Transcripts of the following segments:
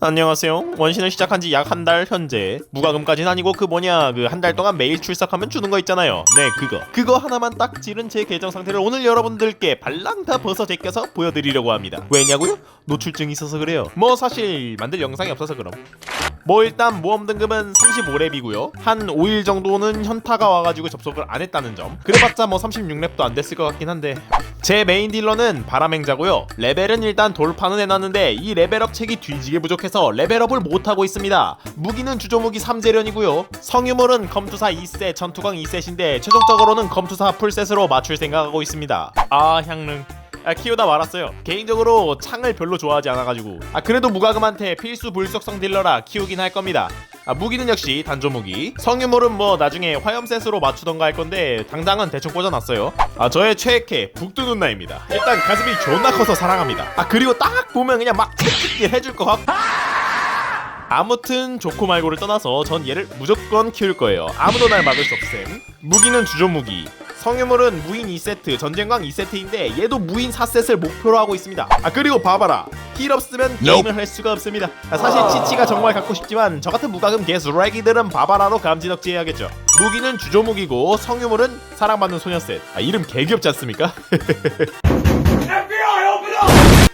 안녕하세요. 원신을 시작한 지 약 한 달 현재 무과금까지는 아니고 그 뭐냐 그 한 달 동안 매일 출석하면 주는 거 있잖아요. 네 그거 그거 하나만 딱 지른 제 계정 상태를 오늘 여러분들께 발랑 다 벗어 제껴서 보여드리려고 합니다. 왜냐고요? 노출증이 있어서 그래요. 뭐 사실 만들 영상이 없어서 그럼. 뭐 일단 모험 등급은 35렙이고요. 한 5일 정도는 현타가 와가지고 접속을 안 했다는 점. 그래봤자 뭐 36렙도 안 됐을 것 같긴 한데 제 메인 딜러는 바람행자고요. 레벨은 일단 돌파는 해놨는데 이 레벨업 책이 뒤지게 부족해서 레벨업을 못하고 있습니다. 무기는 주조무기 3재련이고요. 성유물은 검투사 2셋, 전투광 2셋인데 최종적으로는 검투사 풀셋으로 맞출 생각하고 있습니다. 아 향릉. 아, 키우다 말았어요. 개인적으로 창을 별로 좋아하지 않아가지고. 아 그래도 무과금한테 필수 불속성 딜러라 키우긴 할 겁니다. 아, 무기는 역시 단조 무기. 성유물은 뭐 나중에 화염셋으로 맞추던가 할 건데 당장은 대충 꽂아놨어요. 아 저의 최애캐 북두 누나입니다. 일단 가슴이 존나 커서 사랑합니다. 아 그리고 딱 보면 그냥 막 채찍질 해줄 것 같고. 아무튼 좋고 말고를 떠나서 전 얘를 무조건 키울 거예요. 아무도 날 막을 수 없음. 무기는 주조 무기. 성유물은 무인 2세트, 전쟁광 2세트인데 얘도 무인 4셋을 목표로 하고 있습니다. 아 그리고 봐봐라. 힐 없으면 게임을 할 수가 없습니다. 아, 사실 치치가 정말 갖고 싶지만 저 같은 무과금 개수라기들은 바바라로 감지덕지 해야겠죠. 무기는 주조 무기고 성유물은 사랑받는 소녀셋. 아 이름 개 귀엽지 않습니까?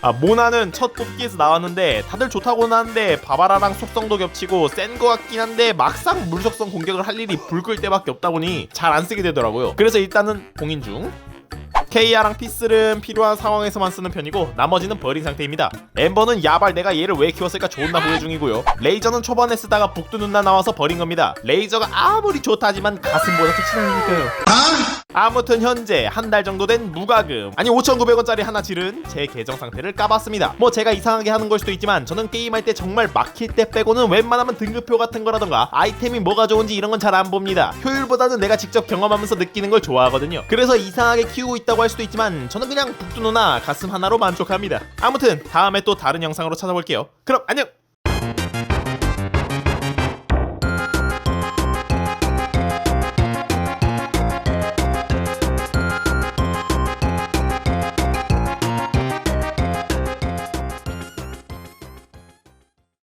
아 모나는 첫 뽑기에서 나왔는데 다들 좋다고 하는데 바바라랑 속성도 겹치고 센 거 같긴 한데 막상 물속성 공격을 할 일이 불끌 때밖에 없다 보니 잘 안 쓰게 되더라고요 그래서 일단은 공인 중 케이아랑 피슬은 필요한 상황에서만 쓰는 편이고 나머지는 버린 상태입니다. 엠버는 야발 내가 얘를 왜 키웠을까 존나 후회 중이고요. 레이저는 초반에 쓰다가 북두 눈나 나와서 버린 겁니다. 레이저가 아무리 좋다 하지만 가슴보다 더 친하니까요. 아무튼 현재 한 달 정도 된 무과금 아니 5,900원짜리 하나 지른 제 계정 상태를 까봤습니다. 뭐 제가 이상하게 하는 걸 수도 있지만 저는 게임할 때 정말 막힐 때 빼고는 웬만하면 등급표 같은 거라던가 아이템이 뭐가 좋은지 이런 건 잘 안 봅니다. 효율보다는 내가 직접 경험하면서 느끼는 걸 좋아하거든요. 그래서 이상하게 키우고 있다고 할 수도 있지만 저는 그냥 북두누나 가슴 하나로 만족합니다. 아무튼 다음에 또 다른 영상으로 찾아볼게요. 그럼 안녕!